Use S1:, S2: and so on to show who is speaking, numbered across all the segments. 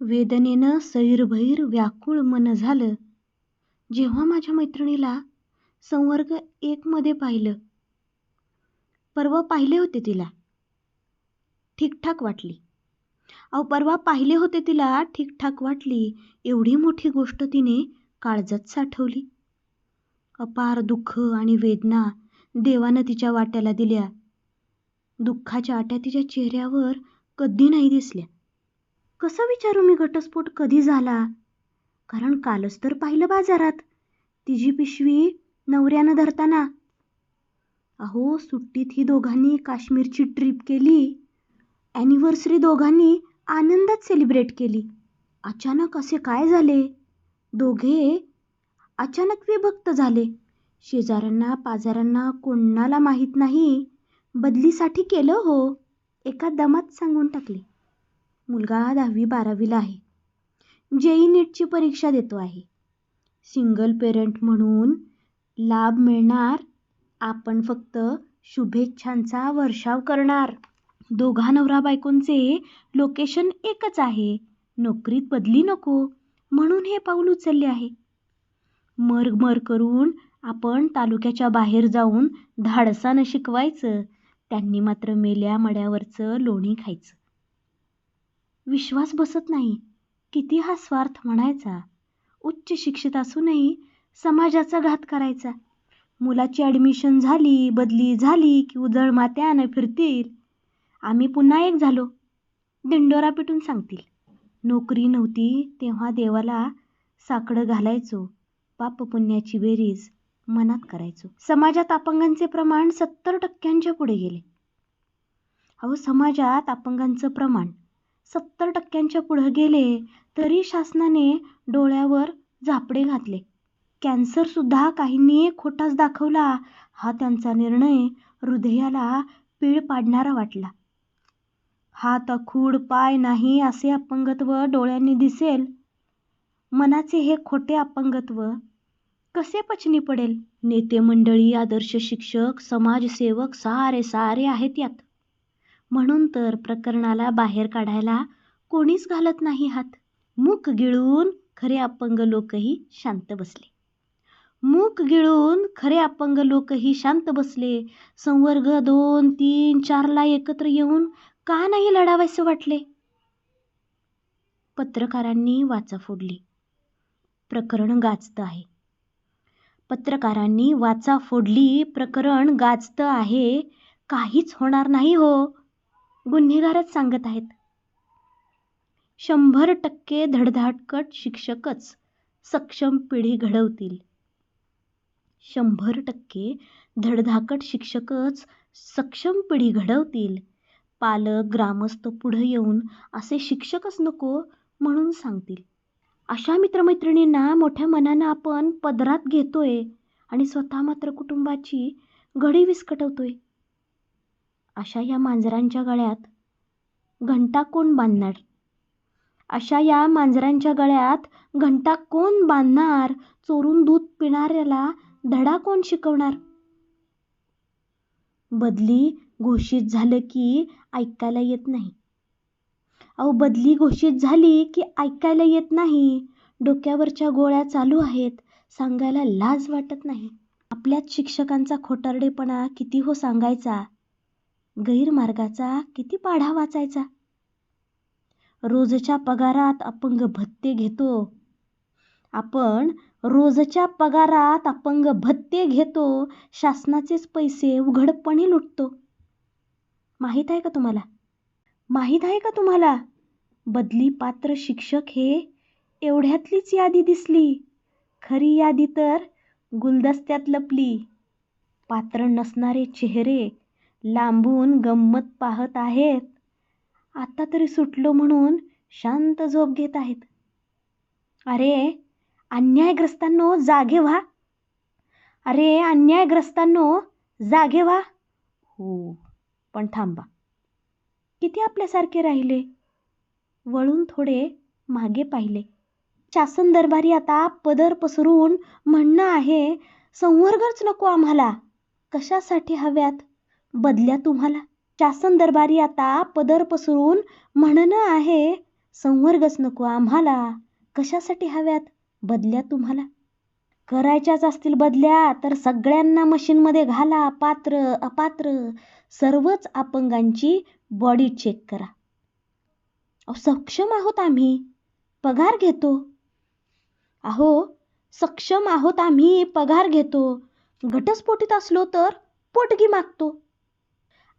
S1: वेदनेनं सैरभैर व्याकुळ मन झालं. जेव्हा माझ्या मैत्रिणीला संवर्ग एकमध्ये पाहिलं परवा पाहिले होते तिला. ठीकठाक वाटली. अहो परवा पाहिले होते तिला ठीकठाक वाटली. एवढी मोठी गोष्ट तिने काळजात साठवली. अपार दुःख आणि वेदना देवानं तिच्या वाट्याला दिल्या. दुःखाच्या आट्या तिच्या चेहऱ्यावर कधी नाही दिसल्या. कसं विचारू मी घटस्फोट कधी झाला? कारण कालच तर पाहिलं बाजारात. तिची पिशवी नवऱ्यानं धरताना. अहो सुट्टीत ही दोघांनी काश्मीरची ट्रिप केली. ॲनिव्हर्सरी दोघांनी आनंदात सेलिब्रेट केली. अचानक असे काय झाले? दोघे अचानक विभक्त झाले. शेजाऱ्यांना पाजाऱ्यांना कोणाला माहीत नाही. बदलीसाठी केलं हो. एका दमात सांगून टाकले. मुलगा दहावी बारावीला आहे. जेई नीटची परीक्षा देतो आहे. सिंगल पेरेंट म्हणून लाभ मिळणार. आपण फक्त शुभेच्छांचा वर्षाव करणार. दोघा नवरा बायकोंचे लोकेशन एकच आहे. नोकरीत बदली नको म्हणून हे पाऊल उचलले आहे. मर मर करून आपण तालुक्याच्या बाहेर जाऊन धाडसानं शिकवायचं. त्यांनी मात्र मेल्या मड्यावरचं लोणी खायचं. विश्वास बसत नाही. किती हा स्वार्थ म्हणायचा? उच्च शिक्षित असूनही समाजाचा घात करायचा. मुलाची ॲडमिशन झाली बदली झाली की उजळ मात्यानं फिरतील. आम्ही पुन्हा एक झालो. दिंडोरा पिटून सांगतील. नोकरी नव्हती तेव्हा देवाला साकडं घालायचो. पाप पुण्याची बेरीज मनात करायचो. समाजात अपंगांचे प्रमाण सत्तर टक्क्यांच्या पुढे गेले. अहो समाजात अपंगांचं प्रमाण सत्तर टक्क्यांच्या पुढं गेले तरी शासनाने डोळ्यावर झापडे घातले. कॅन्सरसुद्धा काहींनी खोटाच दाखवला हा त्यांचा निर्णय हृदयाला पीळ पाडणारा वाटला. हात अखूड पाय नाही असे अपंगत्व डोळ्यांनी दिसेल. मनाचे हे खोटे अपंगत्व कसे पचनी पडेल? नेते मंडळी आदर्श शिक्षक समाजसेवक सारे सारे आहेत यात. म्हणून तर प्रकरणाला बाहेर काढायला कोणीच घालत नाही हात. मूक गिळून खरे अपंग लोकही शांत बसले. मूक गिळून खरे अपंग लोकही शांत बसले. संवर्ग दोन तीन चारला एकत्र येऊन का नाही लढावायचं वाटले? पत्रकारांनी वाचा फोडली. प्रकरण गाजतं आहे. पत्रकारांनी वाचा फोडली. प्रकरण गाजतं आहे. काहीच होणार नाही हो. गुन्हेगारच सांगत आहेत. शंभर टक्के धडधाटकट शिक्षकच सक्षम पिढी घडवतील. शंभर टक्के धडधाकट शिक्षकच सक्षम पिढी घडवतील. पालक ग्रामस्थ पुढं येऊन असे शिक्षकच नको म्हणून सांगतील. अशा मित्रमैत्रिणींना मोठ्या मनानं आपण पदरात घेतोय आणि स्वतः मात्र कुटुंबाची घडी विस्कटवतोय. अशा या मांजरांच्या गळ्यात घंटा कोण बांधणार? अशा या मांजरांच्या गळ्यात घंटा कोण बांधणार? चोरून दूध पिणाऱ्याला धडा कोण शिकवणार? बदली घोषित झालं की ऐकायला येत नाही. अहो बदली घोषित झाली की ऐकायला येत नाही. डोक्यावरच्या गोळ्या चालू आहेत. सांगायला लाज वाटत नाही. आपल्याच शिक्षकांचा खोटारडेपणा किती हो सांगायचा? गैरमार्गाचा किती पाढा वाचायचा? रोजच्या पगारात अपंग भत्ते घेतो. आपण रोजच्या पगारात अपंग भत्ते घेतो शासनाचेच पैसे उघडपणे लुटतो. माहीत आहे का तुम्हाला? माहीत आहे का तुम्हाला? बदली पात्र शिक्षक हे एवढ्यातलीच यादी दिसली. खरी यादी तर गुलदस्त्यात लपली. पात्र नसणारे चेहरे लांबून गंमत पाहत आहेत. आता तरी सुटलो म्हणून शांत झोप घेत आहेत. अरे अन्यायग्रस्तांनो जागे व्हा. अरे अन्यायग्रस्तांनो जागे व्हा. हो पण थांबा. किती आपल्यासारखे राहिले? वळून थोडे मागे पाहिले. शासन दरबारी आता पदर पसरून म्हणणं आहे संवर्गच नको आम्हाला. कशासाठी हव्यात? बदल्या तुम्हाला. शासन दरबारी आता पदर पसरून म्हणणं आहे संवर्गच नको आम्हाला. कशासाठी हव्यात? बदल्या तुम्हाला. करायच्याच असतील बदल्या तर सगळ्यांना मशीनमध्ये घाला पात्र अपात्र. सर्वच अपंगांची बॉडी चेक करा. अहो सक्षम आहोत आम्ही. पगार घेतो. अहो सक्षम आहोत आम्ही पगार घेतो. घटस्फोटीत असलो तर पोटगी मागतो.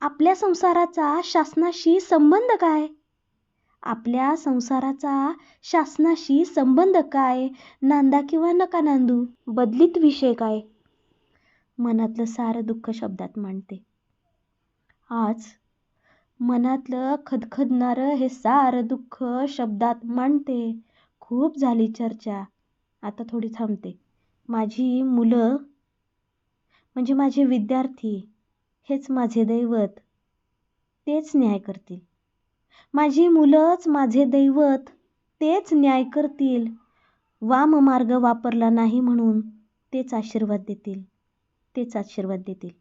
S1: आपल्या संसाराचा शासनाशी संबंध काय? आपल्या संसाराचा शासनाशी संबंध काय? नांदा किंवा नका नांदू? बदलीत विषय काय? मनातलं सारं दुःख शब्दात मांडते. आज मनातलं खदखदणारं हे सारं दुःख शब्दात मांडते. खूप झाली चर्चा. आता थोडी थांबते. माझी मुलं म्हणजे माझे विद्यार्थी हेच माझे दैवत. तेच न्याय करतील. माझी मुलंच माझे दैवत तेच न्याय करतील. वाम मार्ग वापरला नाही म्हणून तेच आशीर्वाद देतील. तेच आशीर्वाद देतील.